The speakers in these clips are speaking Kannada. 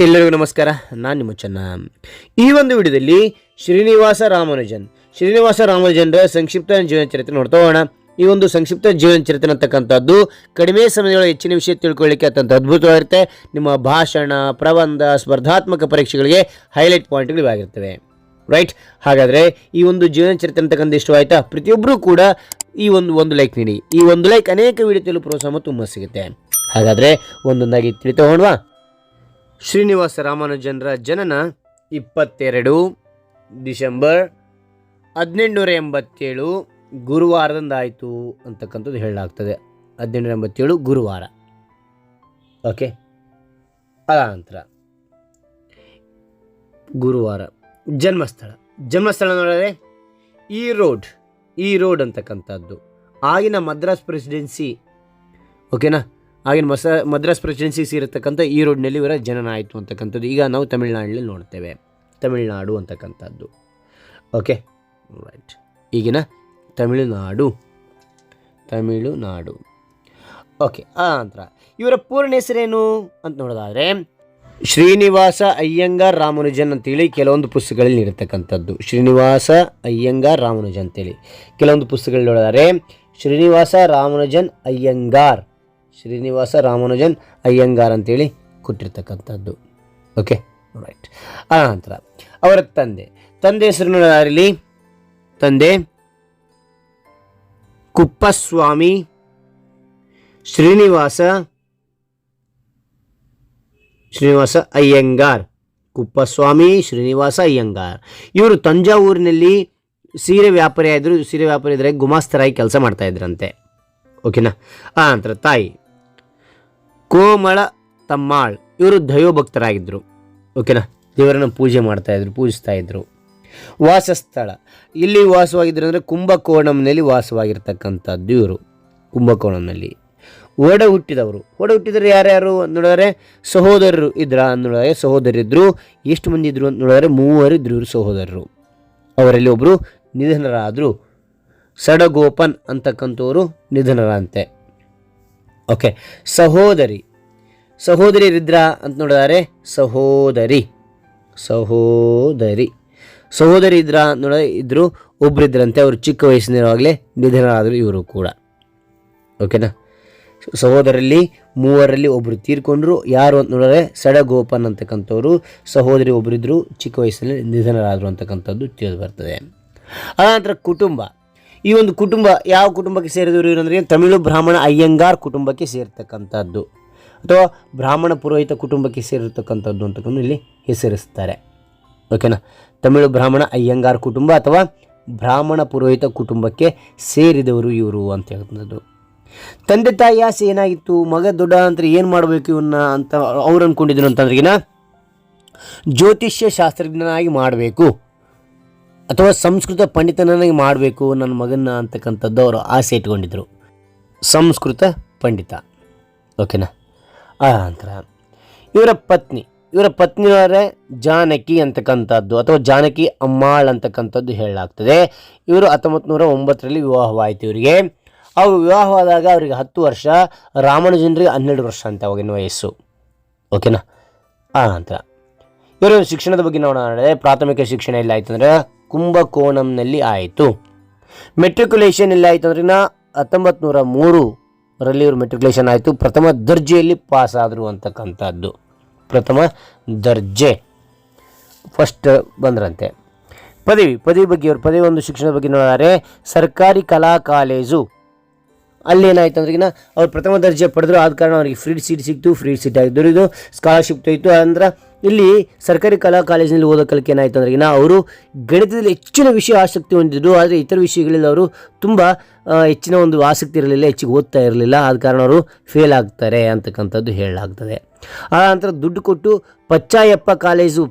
ಎಲ್ಲರಿಗೂ ನಮಸ್ಕಾರ. ನಾನು ನಿಮ್ಮ ಚೆನ್ನ. ಈ ಒಂದು ವಿಡಿಯೋದಲ್ಲಿ ಶ್ರೀನಿವಾಸ ರಾಮಾನುಜನ್. ಶ್ರೀನಿವಾಸ ರಾಮಾನುಜನ್ರ ಸಂಕ್ಷಿಪ್ತ ಜೀವನ ಚರಿತ್ರೆ ನೋಡ್ತಾ ಹೋಗೋಣ. ಈ ಒಂದು ಸಂಕ್ಷಿಪ್ತ ಜೀವನ ಚರಿತ್ರೆ ಅಂತಕ್ಕಂಥದ್ದು ಕಡಿಮೆ ಸಮಯದೊಳಗೆ ಹೆಚ್ಚಿನ ವಿಷಯ ತಿಳ್ಕೊಳ್ಳಿಕ್ಕೆ ಅತ್ಯಂತ ಅದ್ಭುತವಾಗಿರುತ್ತೆ. ನಿಮ್ಮ ಭಾಷಣ, ಪ್ರಬಂಧ, ಸ್ಪರ್ಧಾತ್ಮಕ ಪರೀಕ್ಷೆಗಳಿಗೆ ಹೈಲೈಟ್ ಪಾಯಿಂಟ್ಗಳು ಇವಾಗಿರ್ತವೆ. ರೈಟ್ ಹಾಗಾದರೆ ಈ ಒಂದು ಜೀವನ ಚರಿತ್ರೆ ಅಂತಕ್ಕಂಥ ಇಷ್ಟವಾಯ್ತಾ? ಪ್ರತಿಯೊಬ್ಬರೂ ಕೂಡ ಈ ಒಂದು ಒಂದು ಲೈಕ್ ನೀಡಿ. ಈ ಒಂದು ಲೈಕ್ ಅನೇಕ ವಿಡಿಯೋ ಪ್ರೋತ್ಸಾಹ ತುಂಬ ಸಿಗುತ್ತೆ. ಹಾಗಾದರೆ ಒಂದೊಂದಾಗಿ ತಿಳಿತಾ ಹೋಗೋಣವಾ? ಶ್ರೀನಿವಾಸ ರಾಮಾನುಜನ್ರ ಜನನ ಇಪ್ಪತ್ತೆರಡು ಡಿಸೆಂಬರ್ ಹದಿನೆಂಟುನೂರ ಎಂಬತ್ತೇಳು ಗುರುವಾರದಂದಾಯಿತು ಅಂತಕ್ಕಂಥದ್ದು ಹೇಳಲಾಗ್ತದೆ. ಹದಿನೆಂಟುನೂರ ಎಂಬತ್ತೇಳು ಗುರುವಾರ. ಓಕೆ ಅದ ನಂತರ ಗುರುವಾರ. ಜನ್ಮಸ್ಥಳ. ಜನ್ಮಸ್ಥಳ ನೋಡಿದ್ರೆ ಈ ರೋಡ್ ಈ ರೋಡ್ ಅಂತಕ್ಕಂಥದ್ದು. ಆಗಿನ ಮದ್ರಾಸ್ ಪ್ರೆಸಿಡೆನ್ಸಿ ಓಕೆನಾ ಆಗಿನ ಮಸ, ಮದ್ರಾಸ್ ಪ್ರೆಸಿಡೆನ್ಸಿ ಸೇರಿರ್ತಕ್ಕಂಥ ಈ ರೋಡ್ನಲ್ಲಿ ಇವರ ಜನನ ಆಯಿತು ಅಂತಕ್ಕಂಥದ್ದು ಈಗ ನಾವು ತಮಿಳ್ನಾಡಲ್ಲಿ ನೋಡ್ತೇವೆ. ತಮಿಳ್ನಾಡು ಅಂತಕ್ಕಂಥದ್ದು. ಓಕೆ ರೈಟ್ ಈಗಿನ ತಮಿಳುನಾಡು. ತಮಿಳುನಾಡು. ಓಕೆ ಆ ನಂತರ ಇವರ ಪೂರ್ಣ ಹೆಸರೇನು ಅಂತ ನೋಡೋದಾದರೆ ಶ್ರೀನಿವಾಸ ಅಯ್ಯಂಗಾರ್ ರಾಮನುಜನ್ ಅಂತೇಳಿ ಕೆಲವೊಂದು ಪುಸ್ತಕಗಳಲ್ಲಿ ಇರತಕ್ಕಂಥದ್ದು. ಶ್ರೀನಿವಾಸ ಅಯ್ಯಂಗಾರ್ ರಾಮಾನುಜನ್ ಅಂತೇಳಿ. ಕೆಲವೊಂದು ಪುಸ್ತಕಗಳಲ್ಲಿ ನೋಡಿದರೆ ಶ್ರೀನಿವಾಸ ರಾಮನುಜನ್ ಅಯ್ಯಂಗಾರ್ ಶ್ರೀನಿವಾಸ ರಾಮಾನುಜನ್ ಅಯ್ಯಂಗಾರ್ ಅಂತೇಳಿ ಕೊಟ್ಟಿರ್ತಕ್ಕಂಥದ್ದು. ಓಕೆ ರೈಟ್ ಆ ನಂತರ ಅವರ ತಂದೆ. ತಂದೆ ಹೆಸರು ಯಾರಿಲಿ ತಂದೆ ಕುಪ್ಪಸ್ವಾಮಿ ಶ್ರೀನಿವಾಸ ಶ್ರೀನಿವಾಸ ಅಯ್ಯಂಗಾರ್. ಕುಪ್ಪಸ್ವಾಮಿ ಶ್ರೀನಿವಾಸ ಅಯ್ಯಂಗಾರ್. ಇವರು ತಂಜಾವೂರಿನಲ್ಲಿ ಸೀರೆ ವ್ಯಾಪಾರಿ ಆದರು, ಸೀರೆ ವ್ಯಾಪಾರಿ ಇದ್ದರೆ ಗುಮಾಸ್ತರಾಗಿ ಕೆಲಸ ಮಾಡ್ತಾ ಇದ್ರಂತೆ. ಓಕೆನಾ ಆ ನಂತರ ತಾಯಿ. ಕೋಮಳ ತಮ್ಮಾಳ್. ಇವರು ದೈವಭಕ್ತರಾಗಿದ್ದರು ಓಕೆನಾ? ದೇವರನ್ನು ಪೂಜೆ ಮಾಡ್ತಾಯಿದ್ರು ಪೂಜಿಸ್ತಾ ಇದ್ರು. ವಾಸಸ್ಥಳ. ಇಲ್ಲಿ ವಾಸವಾಗಿದ್ದರು ಅಂದರೆ ಕುಂಭಕೋಣಂನಲ್ಲಿ ವಾಸವಾಗಿರ್ತಕ್ಕಂಥದ್ದು ಇವರು, ಕುಂಭಕೋಣಂನಲ್ಲಿ. ಒಡ ಹುಟ್ಟಿದವರು. ಒಡ ಹುಟ್ಟಿದರೆ ಯಾರ್ಯಾರು ನೋಡಿದ್ರೆ ಸಹೋದರರು ಇದ್ರ ನೋಡಿದ್ರೆ ಸಹೋದರಿದ್ರು ಎಷ್ಟು ಮಂದಿ ಇದ್ರು ಅಂತ ನೋಡಿದರೆ ಮೂವರು ಇದ್ರು ಇವರು ಸಹೋದರರು. ಅವರಲ್ಲಿ ಒಬ್ಬರು ನಿಧನರಾದರು. ಸಡಗೋಪನ್ ಅಂತಕ್ಕಂಥವರು ನಿಧನರಂತೆ. ಓಕೆ ಸಹೋದರಿ. ಸಹೋದರಿ ರುದ್ರ ಅಂತ ನೋಡಿದರೆ ಸಹೋದರಿ. ಸಹೋದರಿ. ಸಹೋದರಿ ಇದ್ರ ಅಂತ ನೋಡಿದ್ರೆ ಇದ್ರು ಒಬ್ಬರಿದ್ರಂತೆ ಅವರು ಚಿಕ್ಕ ವಯಸ್ಸಿನವಾಗಲೇ ನಿಧನರಾದರು ಇವರು ಕೂಡ. ಓಕೆನಾ ಸಹೋದರಲ್ಲಿ ಮೂವರಲ್ಲಿ ಒಬ್ಬರು ತೀರ್ಕೊಂಡ್ರು. ಯಾರು ಅಂತ ನೋಡಿದ್ರೆ ಸಡಗೋಪನ್ ಅಂತಕ್ಕಂಥವ್ರು. ಸಹೋದರಿ ಒಬ್ಬರಿದ್ದರು ಚಿಕ್ಕ ವಯಸ್ಸಿನಲ್ಲಿ ನಿಧನರಾದರು ಅಂತಕ್ಕಂಥದ್ದು ತಿಳಿದು ಬರ್ತದೆ. ಅನಂತರ ಕುಟುಂಬ. ಈ ಒಂದು ಕುಟುಂಬ ಯಾವ ಕುಟುಂಬಕ್ಕೆ ಸೇರಿದವರು ಏನಂದ್ರೆ ತಮಿಳು ಬ್ರಾಹ್ಮಣ ಅಯ್ಯಂಗಾರ್ ಕುಟುಂಬಕ್ಕೆ ಸೇರ್ತಕ್ಕಂಥದ್ದು. ಅಥವಾ ಬ್ರಾಹ್ಮಣ ಪುರೋಹಿತ ಕುಟುಂಬಕ್ಕೆ ಸೇರಿರ್ತಕ್ಕಂಥದ್ದು ಅಂತಕ್ಕಂಥ ಇಲ್ಲಿ ಹೆಸರಿಸ್ತಾರೆ. ಓಕೆನಾ ತಮಿಳು ಬ್ರಾಹ್ಮಣ ಅಯ್ಯಂಗಾರ್ ಕುಟುಂಬ ಅಥವಾ ಬ್ರಾಹ್ಮಣ ಪುರೋಹಿತ ಕುಟುಂಬಕ್ಕೆ ಸೇರಿದವರು ಇವರು ಅಂತ ಹೇಳ್ತಕ್ಕಂಥದ್ದು. ತಂದೆ ತಾಯಿ ಆಸೆ ಏನಾಗಿತ್ತು? ಮಗ ದೊಡ್ಡ ಅಂತ ಏನು ಮಾಡಬೇಕು ಇವನ್ನ ಅಂತ ಅವ್ರು ಅಂದ್ಕೊಂಡಿದ್ರು ಅಂತಂದ್ರಿಗಿನ ಜ್ಯೋತಿಷ್ಯ ಶಾಸ್ತ್ರಜ್ಞನಾಗಿ ಮಾಡಬೇಕು. ಅಥವಾ ಸಂಸ್ಕೃತ ಪಂಡಿತನಾಗಿ ಮಾಡಬೇಕು ನನ್ನ ಮಗನ ಅಂತಕ್ಕಂಥದ್ದು ಅವರು ಆಸೆ ಇಟ್ಕೊಂಡಿದ್ರು. ಸಂಸ್ಕೃತ ಪಂಡಿತ. ಓಕೆನಾ? ಆ ನಂತರ ಇವರ ಪತ್ನಿ, ಇವರ ಪತ್ನಿಯವರೇ ಜಾನಕಿ ಅಂತಕ್ಕಂಥದ್ದು ಅಥವಾ ಜಾನಕಿ ಅಮ್ಮಾಳ್ ಅಂತಕ್ಕಂಥದ್ದು ಹೇಳಲಾಗ್ತದೆ. ಇವರು ಹತ್ತೊಂಬತ್ತು ನೂರ ಒಂಬತ್ತರಲ್ಲಿ ವಿವಾಹವಾಯಿತು ಇವರಿಗೆ. ಅವು ವಿವಾಹವಾದಾಗ ಅವರಿಗೆ ಹತ್ತು ವರ್ಷ ರಾಮಾನುಜನ್ರಿಗೆ ಹನ್ನೆರಡು ವರ್ಷ ಅಂತ ಅವಾಗಿನ ವಯಸ್ಸು. ಓಕೆನಾ? ಆ ನಂತರ ಇವರ ಶಿಕ್ಷಣದ ಬಗ್ಗೆ ನೋಡೋಣ. ಪ್ರಾಥಮಿಕ ಶಿಕ್ಷಣ ಎಲ್ಲ ಆಯ್ತು ಅಂದರೆ ಕುಂಭಕೋಣಂನಲ್ಲಿ ಆಯಿತು. ಮೆಟ್ರಿಕ್ಯುಲೇಷನ್ ಎಲ್ಲ ಆಯಿತು ಅಂದ್ರೆ ನಾ ಹತ್ತೊಂಬತ್ತು ನೂರ ಮೂರರಲ್ಲಿ ಇವರು ಮೆಟ್ರಿಕ್ಯುಲೇಷನ್ ಆಯಿತು. ಪ್ರಥಮ ದರ್ಜೆಯಲ್ಲಿ ಪಾಸ್ ಆದರು ಅಂತಕ್ಕಂಥದ್ದು. ಪ್ರಥಮ ದರ್ಜೆ. ಫಸ್ಟ್ ಬಂದ್ರಂತೆ. ಪದವಿ ಪದವಿ ಬಗ್ಗೆ ಇವರು, ಪದವಿ ಒಂದು ಶಿಕ್ಷಣದ ಬಗ್ಗೆ ನೋಡಿದರೆ ಸರ್ಕಾರಿ ಕಲಾ ಕಾಲೇಜು. ಅಲ್ಲಿ ಏನಾಯಿತು ಅಂದ್ರೆ ಅವ್ರು ಪ್ರಥಮ ದರ್ಜೆ ಪಡೆದ್ರು. ಆದ ಕಾರಣ ಅವರಿಗೆ ಫ್ರೀ ಸೀಟ್ ಸಿಕ್ತು. ಫ್ರೀ ಸೀಟ್ ಆಗಿದ್ದು ಇದು ಸ್ಕಾಲರ್ಶಿಪ್ ಇತ್ತು ಅಂದ್ರೆ ಇಲ್ಲಿ ಸರ್ಕಾರಿ ಕಲಾ ಕಾಲೇಜಿನಲ್ಲಿ ಓದೋ ಕಲಿಕೆ ಏನಾಯಿತು ಅಂದ್ರೆ ಈಗ ಅವರು ಗಣಿತದಲ್ಲಿ ಹೆಚ್ಚಿನ ವಿಷಯ ಆಸಕ್ತಿ ಹೊಂದಿದ್ದರು ಆದರೆ ಇತರ ವಿಷಯಗಳಲ್ಲಿ ಅವರು ತುಂಬ ಹೆಚ್ಚಿನ ಒಂದು ಆಸಕ್ತಿ ಇರಲಿಲ್ಲ, ಹೆಚ್ಚಿಗೆ ಓದ್ತಾ ಇರಲಿಲ್ಲ. ಆದ ಕಾರಣ ಅವರು ಫೇಲ್ ಆಗ್ತಾರೆ ಅಂತಕ್ಕಂಥದ್ದು ಹೇಳಲಾಗ್ತದೆ. ಆ ನಂತರ ದುಡ್ಡು ಕೊಟ್ಟು ಪಚ್ಚಾಯಪ್ಪ ಕಾಲೇಜು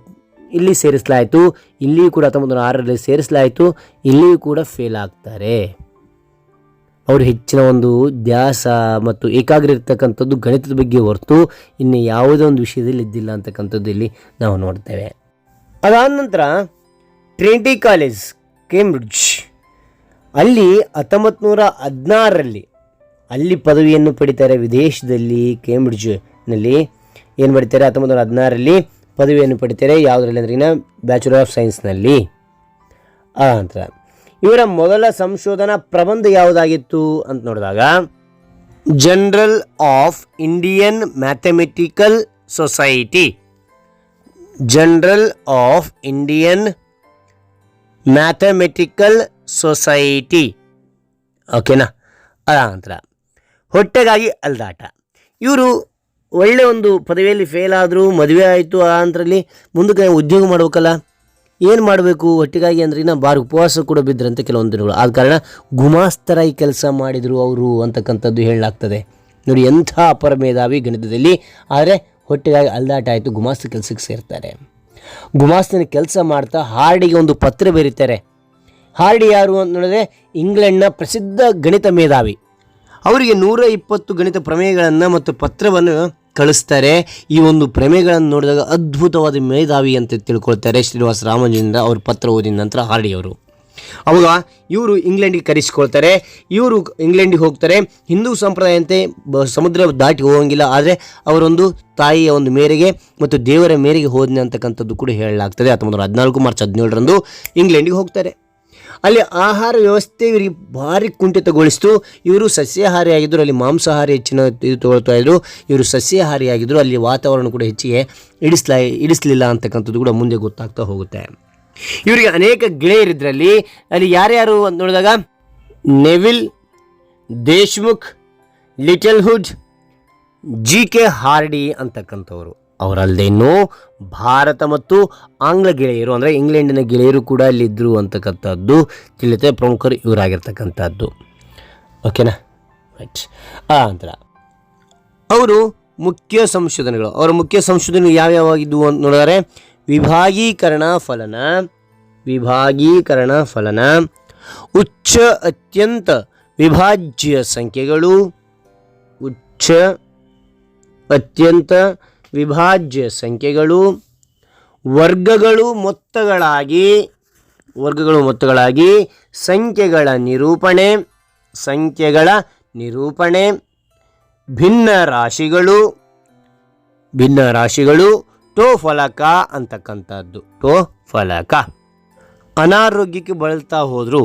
ಇಲ್ಲಿ ಸೇರಿಸಲಾಯಿತು, ಇಲ್ಲಿಯೂ ಕೂಡ ಹತ್ತೊಂಬತ್ತು ನೂರ ಆರರಲ್ಲಿ ಸೇರಿಸಲಾಯಿತು, ಇಲ್ಲಿಯೂ ಕೂಡ ಫೇಲ್ ಆಗ್ತಾರೆ. ಅವರು ಹೆಚ್ಚಿನ ಒಂದು ಧ್ಯಾಸ ಮತ್ತು ಏಕಾಗ್ರ ಇರ್ತಕ್ಕಂಥದ್ದು ಗಣಿತದ ಬಗ್ಗೆ ಹೊರತು ಇನ್ನು ಯಾವುದೇ ಒಂದು ವಿಷಯದಲ್ಲಿ ಇದ್ದಿಲ್ಲ ಅಂತಕ್ಕಂಥದ್ದು ಇಲ್ಲಿ ನಾವು ನೋಡ್ತೇವೆ. ಅದಾದ ನಂತರ ಟ್ರಿನಿಟಿ ಕಾಲೇಜ್, ಕೇಂಬ್ರಿಡ್ಜ್. ಅಲ್ಲಿ ಹತ್ತೊಂಬತ್ತು ನೂರ ಹದಿನಾರರಲ್ಲಿ ಅಲ್ಲಿ ಪದವಿಯನ್ನು ಪಡಿತಾರೆ ವಿದೇಶದಲ್ಲಿ ಕೇಂಬ್ರಿಡ್ಜ್ನಲ್ಲಿ. ಏನು ಪಡಿತಾರೆ? ಹತ್ತೊಂಬತ್ತು ನೂರ ಹದಿನಾರರಲ್ಲಿ ಪದವಿಯನ್ನು ಪಡಿತಾರೆ. ಯಾವುದರಲ್ಲಿ ಅಂದ್ರೆ ಬ್ಯಾಚುಲರ್ ಆಫ್ ಸೈನ್ಸ್ನಲ್ಲಿ ಆ ನಂತರ ಇವರ ಮೊದಲ ಸಂಶೋಧನಾ ಪ್ರಬಂಧ ಯಾವುದಾಗಿತ್ತು ಅಂತ ನೋಡಿದಾಗ journal of Indian mathematical society journal of Indian mathematical society ಓಕೆನಾ ಅದ ನಂತರ. ಹೊಟ್ಟೆಗಾಗಿ ಅಲ್ದಾಟ. ಇವರು ಒಳ್ಳೆ ಒಂದು ಪದವಿಯಲ್ಲಿ ಫೇಲ್ ಆದರೂ ಮದುವೆ ಆಯಿತು ಆ ಅಂತರಲ್ಲಿ ಮುಂದಕ್ಕೆ ಉದ್ಯೋಗ ಮಾಡ್ಬೇಕಲ್ಲ? ಏನು ಮಾಡಬೇಕು? ಹೊಟ್ಟೆಗಾಗಿ ಅಂದ್ರೆ ಇನ್ನು ಬಾರಿ ಉಪವಾಸ ಕೂಡ ಬಿದ್ದರಂತೆ ಕೆಲವೊಂದು ದಿನಗಳು. ಆದ ಕಾರಣ ಗುಮಾಸ್ತರಾಗಿ ಕೆಲಸ ಮಾಡಿದರು ಅವರು ಅಂತಕ್ಕಂಥದ್ದು ಹೇಳಲಾಗ್ತದೆ. ನೋಡಿ, ಎಂಥ ಅಪರ ಮೇಧಾವಿ ಗಣಿತದಲ್ಲಿ. ಆದರೆ ಹೊಟ್ಟೆಗಾಗಿ ಅಲ್ದಾಟ ಆಯಿತು ಗುಮಾಸ್ತ ಕೆಲಸಕ್ಕೆ ಸೇರ್ತಾರೆ. ಗುಮಾಸ್ತನ ಕೆಲಸ ಮಾಡ್ತಾ ಹಾರ್ಡಿಗೆ ಒಂದು ಪತ್ರ ಬರೀತಾರೆ. ಹಾರ್ಡಿ ಯಾರು ಅಂತ ನೋಡಿದ್ರೆ ಇಂಗ್ಲೆಂಡ್ನ ಪ್ರಸಿದ್ಧ ಗಣಿತ ಮೇಧಾವಿ. ಅವರಿಗೆ ನೂರ ಇಪ್ಪತ್ತು ಗಣಿತ ಪ್ರಮೇಯಗಳನ್ನು ಮತ್ತು ಪತ್ರವನ್ನು ಕಳಿಸ್ತಾರೆ. ಈ ಒಂದು ಪ್ರೇಮೆಗಳನ್ನು ನೋಡಿದಾಗ ಅದ್ಭುತವಾದ ಮೇಧಾವಿ ಅಂತ ತಿಳ್ಕೊಳ್ತಾರೆ ಶ್ರೀನಿವಾಸ ರಾಮಾನುಜನಿಂದ ಅವ್ರ ಪತ್ರ ಓದಿದ ನಂತರ ಹಾರ್ಡಿ ಅವರು. ಅವಾಗ ಇವರು ಇಂಗ್ಲೆಂಡಿಗೆ ಕರೆಸಿಕೊಳ್ತಾರೆ. ಇವರು ಇಂಗ್ಲೆಂಡಿಗೆ ಹೋಗ್ತಾರೆ. ಹಿಂದೂ ಸಂಪ್ರದಾಯಂತೆ ಸಮುದ್ರ ದಾಟಿ ಹೋಗಂಗಿಲ್ಲ. ಆದರೆ ಅವರೊಂದು ತಾಯಿಯ ಒಂದು ಮೇರೆಗೆ ಮತ್ತು ದೇವರ ಮೇರೆಗೆ ಹೋದನೆ ಅಂತಕ್ಕಂಥದ್ದು ಕೂಡ ಹೇಳಲಾಗ್ತದೆ. ಹತ್ತೊಂಬತ್ತು ಹದಿನಾಲ್ಕು ಮಾರ್ಚ್ ಹದಿನೇಳರಂದು ಇಂಗ್ಲೆಂಡಿಗೆ ಹೋಗ್ತಾರೆ. ಅಲ್ಲಿ ಆಹಾರ ವ್ಯವಸ್ಥೆ ಇವರಿಗೆ ಭಾರಿ ಕುಂಠಿತಗೊಳಿಸಿತು. ಇವರು ಸಸ್ಯಾಹಾರಿ ಆಗಿದ್ದರು ಅಲ್ಲಿ ಮಾಂಸಾಹಾರಿ ಹೆಚ್ಚಿನ ಇದು ತಗೊಳ್ತಾ ಇದ್ದರು ಇವರು ಸಸ್ಯಾಹಾರಿ ಆಗಿದ್ದರು ಅಲ್ಲಿ ವಾತಾವರಣ ಕೂಡ ಹೆಚ್ಚಿಗೆ ಇಡಿಸ್ಲಾ, ಇಡಿಸ್ಲಿಲ್ಲ ಅಂತಕ್ಕಂಥದ್ದು ಕೂಡ ಮುಂದೆ ಗೊತ್ತಾಗ್ತಾ ಹೋಗುತ್ತೆ. ಇವರಿಗೆ ಅನೇಕ ಗೆಳೆಯರಿದ್ರಲ್ಲಿ ಅಲ್ಲಿ ಯಾರ್ಯಾರು ಅಂತ ನೋಡಿದಾಗ, Neville, Deshmukh, Littlewood, G K Hardy ಅಂತಕ್ಕಂಥವ್ರು. ಅವರಲ್ಲದೆ ಭಾರತ ಮತ್ತು ಆಂಗ್ಲ ಗೆಳೆಯರು, ಅಂದರೆ ಇಂಗ್ಲೆಂಡಿನ ಗೆಳೆಯರು ಕೂಡ ಅಲ್ಲಿದ್ದರು ಅಂತಕ್ಕಂಥದ್ದು ತಿಳಿತೆ ಪ್ರಮುಖರು ಇವರಾಗಿರ್ತಕ್ಕಂಥದ್ದು. ಓಕೆನಾ ರೈಟ್ ಆ ನಂತರ ಅವರು ಮುಖ್ಯ ಸಂಶೋಧನೆಗಳು. ಅವರ ಮುಖ್ಯ ಸಂಶೋಧನೆಗಳು ಯಾವ್ಯಾವಾಗಿದ್ದವು ಅಂತ ನೋಡಿದರೆ, ವಿಭಾಗೀಕರಣ ಫಲನ ವಿಭಾಗೀಕರಣ ಫಲನ, ಉಚ್ಚ ಅತ್ಯಂತ ವಿಭಾಜ್ಯ ಸಂಖ್ಯೆಗಳು, ಉಚ್ಚ ಅತ್ಯಂತ ವಿಭಾಜ್ಯ ಸಂಖ್ಯೆಗಳು, ವರ್ಗಗಳು ಮೊತ್ತಗಳಾಗಿ ವರ್ಗಗಳು ಮೊತ್ತಗಳಾಗಿ, ಸಂಖ್ಯೆಗಳ ನಿರೂಪಣೆ ಸಂಖ್ಯೆಗಳ ನಿರೂಪಣೆ, ಭಿನ್ನ ರಾಶಿಗಳು ಭಿನ್ನ ರಾಶಿಗಳು ಟೋ ಫಲಕ ಅಂತಕ್ಕಂಥದ್ದು. ಟೋ ಫಲಕ ಅನಾರೋಗ್ಯಕ್ಕೆ ಬಳಲ್ತಾ ಹೋದರು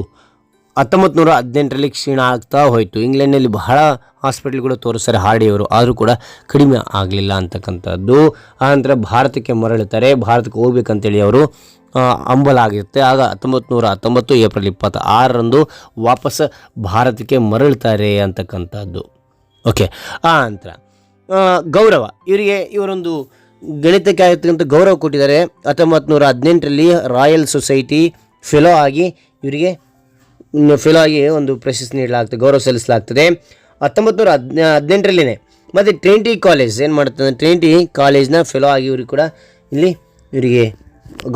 ಹತ್ತೊಂಬತ್ತು ನೂರ ಹದಿನೆಂಟರಲ್ಲಿ ಕ್ಷೀಣ ಆಗ್ತಾ ಹೋಯಿತು. ಇಂಗ್ಲೆಂಡ್ನಲ್ಲಿ ಬಹಳ ಹಾಸ್ಪಿಟ್ಲ್ ಕೂಡ ತೋರಿಸ್ತಾರೆ ಹಾರ್ಡಿಯವರು. ಆದರೂ ಕೂಡ ಕಡಿಮೆ ಆಗಲಿಲ್ಲ ಅಂತಕ್ಕಂಥದ್ದು. ಆನಂತರ ಭಾರತಕ್ಕೆ ಮರಳುತ್ತಾರೆ. ಭಾರತಕ್ಕೆ ಹೋಗ್ಬೇಕಂತೇಳಿ ಅವರು ಅಂಬಲ ಆಗಿರುತ್ತೆ. ಆಗ ಹತ್ತೊಂಬತ್ತು ನೂರ ಹತ್ತೊಂಬತ್ತು ಏಪ್ರಿಲ್ ಇಪ್ಪತ್ತ ಆರರಂದು ವಾಪಸ್ ಭಾರತಕ್ಕೆ ಮರಳುತ್ತಾರೆ ಅಂತಕ್ಕಂಥದ್ದು. ಓಕೆ ಆ ನಂತರ ಗೌರವ. ಇವರಿಗೆ ಇವರೊಂದು ಗಣಿತಕ್ಕೆ ಆಗಿರ್ತಕ್ಕಂಥ ಗೌರವ ಕೊಟ್ಟಿದ್ದಾರೆ. ಹತ್ತೊಂಬತ್ತು ನೂರ ಹದಿನೆಂಟರಲ್ಲಿ ರಾಯಲ್ ಸೊಸೈಟಿ ಫೆಲೋ ಆಗಿ ಇವರಿಗೆ ಫೆಲೋ ಆಗಿ ಒಂದು ಪ್ರಶಸ್ತಿ ನೀಡಲಾಗ್ತದೆ ಗೌರವ ಸಲ್ಲಿಸಲಾಗ್ತದೆ. ಹತ್ತೊಂಬತ್ತು ನೂರ ಹದಿನ ಹದಿನೆಂಟರಲ್ಲಿನೇ, ಮತ್ತು ಟ್ರಿನಿಟಿ ಕಾಲೇಜ್ ಏನು ಮಾಡ್ತದೆ ಟ್ರಿನಿಟಿ ಕಾಲೇಜ್ನ ಫೆಲೋ ಆಗಿ ಇವ್ರಿಗೆ ಕೂಡ ಇಲ್ಲಿ ಇವರಿಗೆ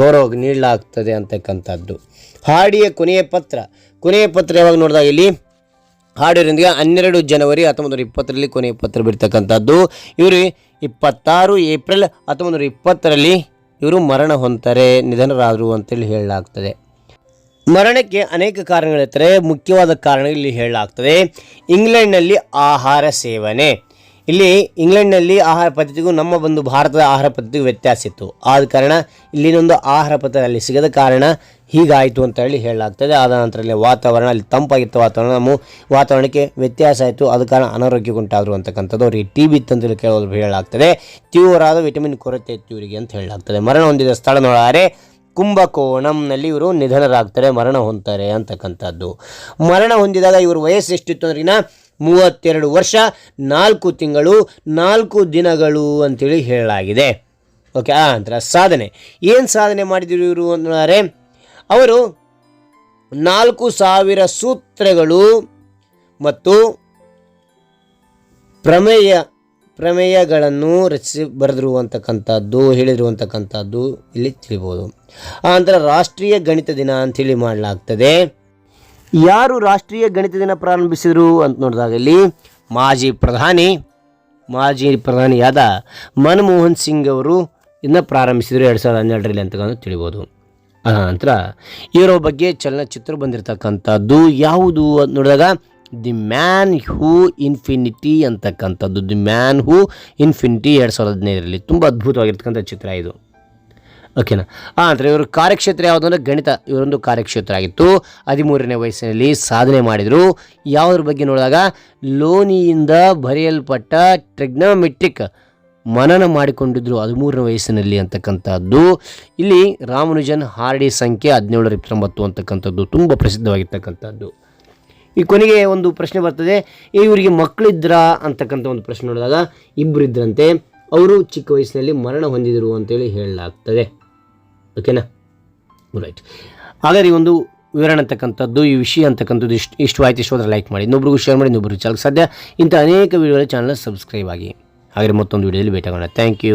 ಗೌರವ ನೀಡಲಾಗ್ತದೆ ಅಂತಕ್ಕಂಥದ್ದು. ಹಾಡಿಯ ಕೊನೆಯ ಪತ್ರ ಕೊನೆಯ ಪತ್ರ ಯಾವಾಗ ನೋಡಿದಾಗ ಇಲ್ಲಿ? ಹಾಡಿರೊಂದಿಗೆ ಹನ್ನೆರಡು ಜನವರಿ ಹತ್ತೊಂಬತ್ತು ನೂರ ಇಪ್ಪತ್ತರಲ್ಲಿ ಕೊನೆಯ ಪತ್ರ ಬಿಡ್ತಕ್ಕಂಥದ್ದು ಇವರು ಇಪ್ಪತ್ತಾರು ಏಪ್ರಿಲ್ ಹತ್ತೊಂಬತ್ತು ನೂರ ಇಪ್ಪತ್ತರಲ್ಲಿ ಇವರು ಮರಣ ಹೊಂತಾರೆ ನಿಧನರಾದರು ಅಂತೇಳಿ ಹೇಳಲಾಗ್ತದೆ. ಮರಣಕ್ಕೆ ಅನೇಕ ಕಾರಣಗಳಿರ್ತಾರೆ ಮುಖ್ಯವಾದ ಕಾರಣ ಇಲ್ಲಿ ಹೇಳಲಾಗ್ತದೆ. ಇಂಗ್ಲೆಂಡ್ನಲ್ಲಿ ಆಹಾರ ಸೇವನೆ. ಇಲ್ಲಿ ಇಂಗ್ಲೆಂಡ್ನಲ್ಲಿ ಆಹಾರ ಪದ್ಧತಿಗೂ ನಮ್ಮ ಒಂದು ಭಾರತದ ಆಹಾರ ಪದ್ಧತಿಗೂ ವ್ಯತ್ಯಾಸ ಇತ್ತು. ಆದ ಕಾರಣ ಇಲ್ಲಿನೊಂದು ಆಹಾರ ಪದ್ಧತಿ ಅಲ್ಲಿ ಸಿಗದ ಕಾರಣ ಹೀಗಾಯಿತು ಅಂತ ಹೇಳಿ ಹೇಳಲಾಗ್ತದೆ. ಆದ ನಂತರ ಅಲ್ಲಿ ವಾತಾವರಣ, ಅಲ್ಲಿ ತಂಪಾಗಿತ್ತು ವಾತಾವರಣ. ನಮ್ಮ ವಾತಾವರಣಕ್ಕೆ ವ್ಯತ್ಯಾಸ ಆಯಿತು. ಅದ ಕಾರಣ ಅನಾರೋಗ್ಯಗುಂಟಾದರು ಅಂತಕ್ಕಂಥದ್ದು ಅವರಿಗೆ ಟಿ ಬಿ ಇತ್ತಂತೇಳಿ ಕೇಳೋದು ಹೇಳಲಾಗ್ತದೆ. ತೀವ್ರವಾದ ವಿಟಮಿನ್ ಕೊರತೆ ಇತ್ತು ಇವರಿಗೆ ಅಂತ ಹೇಳಲಾಗ್ತದೆ. ಮರಣ ಹೊಂದಿದ ಸ್ಥಳ ನೋಡಿದರೆ ಕುಂಭಕೋಣಂನಲ್ಲಿ ಇವರು ನಿಧನರಾಗ್ತಾರೆ, ಮರಣ ಹೊಂತಾರೆ ಅಂತಕ್ಕಂಥದ್ದು. ಮರಣ ಹೊಂದಿದಾಗ ಇವರು ವಯಸ್ಸು ಎಷ್ಟಿತ್ತು ಅಂದ್ರಿನ? ಮೂವತ್ತೆರಡು ವರ್ಷ, ನಾಲ್ಕು ತಿಂಗಳು, ನಾಲ್ಕು ದಿನಗಳು ಅಂತೇಳಿ ಹೇಳಲಾಗಿದೆ. ಓಕೆ ಆ ನಂತರ ಸಾಧನೆ. ಏನು ಸಾಧನೆ ಮಾಡಿದರು ಇವರು ಅಂದರೆ, ಅವರು ನಾಲ್ಕು ಸಾವಿರ ಸೂತ್ರಗಳು ಮತ್ತು ಪ್ರಮೇಯ ಪ್ರಮೇಯಗಳನ್ನು ರಚಿಸಿ ಬರೆದಿರುವಂತಕ್ಕಂಥದ್ದು, ಹೇಳಿರುವಂತಕ್ಕಂಥದ್ದು ಇಲ್ಲಿ ತಿಳಿಬೋದು. ಆ ನಂತರ ರಾಷ್ಟ್ರೀಯ ಗಣಿತ ದಿನ ಅಂಥೇಳಿ ಮಾಡಲಾಗ್ತದೆ. ಯಾರು ರಾಷ್ಟ್ರೀಯ ಗಣಿತ ದಿನ ಪ್ರಾರಂಭಿಸಿದರು ಅಂತ ನೋಡಿದಾಗ ಇಲ್ಲಿ ಮಾಜಿ ಪ್ರಧಾನಿ, ಮಾಜಿ ಪ್ರಧಾನಿಯಾದ ಮನಮೋಹನ್ ಸಿಂಗ್ ಅವರು ಇನ್ನು ಪ್ರಾರಂಭಿಸಿದರು ಎರಡು ಸಾವಿರದ ಹನ್ನೆರಡರಲ್ಲಿ ಅಂತಕ್ಕಂಥ ತಿಳಿಬೋದು. ಆ ನಂತರ ಇವರ ಬಗ್ಗೆ ಚಲನಚಿತ್ರ ಬಂದಿರತಕ್ಕಂಥದ್ದು ಯಾವುದು ಅಂತ ನೋಡಿದಾಗ ದಿ ಮ್ಯಾನ್ ಹೂ ಇನ್ಫಿನಿಟಿ ಅಂತಕ್ಕಂಥದ್ದು. ದಿ ಮ್ಯಾನ್ ಹೂ ಇನ್ಫಿನಿಟಿ ಎರಡು ಸಾವಿರದ ಹದಿನೈದರಲ್ಲಿ. ತುಂಬ ಅದ್ಭುತವಾಗಿರ್ತಕ್ಕಂಥ ಚಿತ್ರ ಇದು. ಓಕೆನಾ ಹಾಂ ಅಂದರೆ ಇವರು ಕಾರ್ಯಕ್ಷೇತ್ರ ಯಾವುದು ಅಂದರೆ ಗಣಿತ. ಇವರೊಂದು ಕಾರ್ಯಕ್ಷೇತ್ರ ಆಗಿತ್ತು. ಹದಿಮೂರನೇ ವಯಸ್ಸಿನಲ್ಲಿ ಸಾಧನೆ ಮಾಡಿದರು. ಯಾವುದ್ರ ಬಗ್ಗೆ ನೋಡಿದಾಗ? ಲೋನಿಯಿಂದ ಬರೆಯಲ್ಪಟ್ಟ ಟ್ರಿಗ್ನೋಮೆಟ್ರಿಕ್ ಮನನ ಮಾಡಿಕೊಂಡಿದ್ರು ಹದಿಮೂರನೇ ವಯಸ್ಸಿನಲ್ಲಿ ಅಂತಕ್ಕಂಥದ್ದು. ಇಲ್ಲಿ ರಾಮನುಜನ್ ಹಾರ್ಡಿ ಸಂಖ್ಯೆ ಹದಿನೇಳರ ಇಪ್ಪತ್ತೊಂಬತ್ತು ಅಂತಕ್ಕಂಥದ್ದು ತುಂಬ ಪ್ರಸಿದ್ಧವಾಗಿರ್ತಕ್ಕಂಥದ್ದು. ಈ ಕೊನೆಗೆ ಒಂದು ಪ್ರಶ್ನೆ ಬರ್ತದೆ. ಇವರಿಗೆ ಮಕ್ಕಳಿದ್ರಾ ಅಂತಕ್ಕಂಥ ಒಂದು ಪ್ರಶ್ನೆ ನೋಡಿದಾಗ ಇಬ್ಬರು ಇದ್ರಂತೆ ಅವರು ಚಿಕ್ಕ ವಯಸ್ಸಿನಲ್ಲಿ ಮರಣ ಹೊಂದಿದರು ಅಂತೇಳಿ ಹೇಳಲಾಗ್ತದೆ. ಓಕೆನಾ? ರೈಟ್ ಹಾಗಾದ್ರೆ ಈ ಒಂದು ವಿವರಣೆ ಅಂತಕ್ಕಂಥದ್ದು, ಈ ವಿಷಯ ಅಂತಕ್ಕಂಥದ್ದು ಇಷ್ಟು ಇಷ್ಟವಾಯ್ತು ಇಷ್ಟವಾದ್ರೆ ಲೈಕ್ ಮಾಡಿ. ಇನ್ನೊಬ್ರಿಗೂ ಶೇರ್ ಮಾಡಿ, ಇನ್ನೊಬ್ರಿಗೆ ಚಾಲಕ್ಕೆ ಸಾಧ್ಯ, ಇಂಥ ಅನೇಕ ವಿಡಿಯೋಗಳ ಚಾನಲ್ ಸಬ್ಸ್ಕ್ರೈಬ್ ಆಗಿ. ಹಾಗೆ ಮತ್ತೊಂದು ವಿಡಿಯೋದಲ್ಲಿ ಭೇಟಿಯಾಗೋಣ. Thank you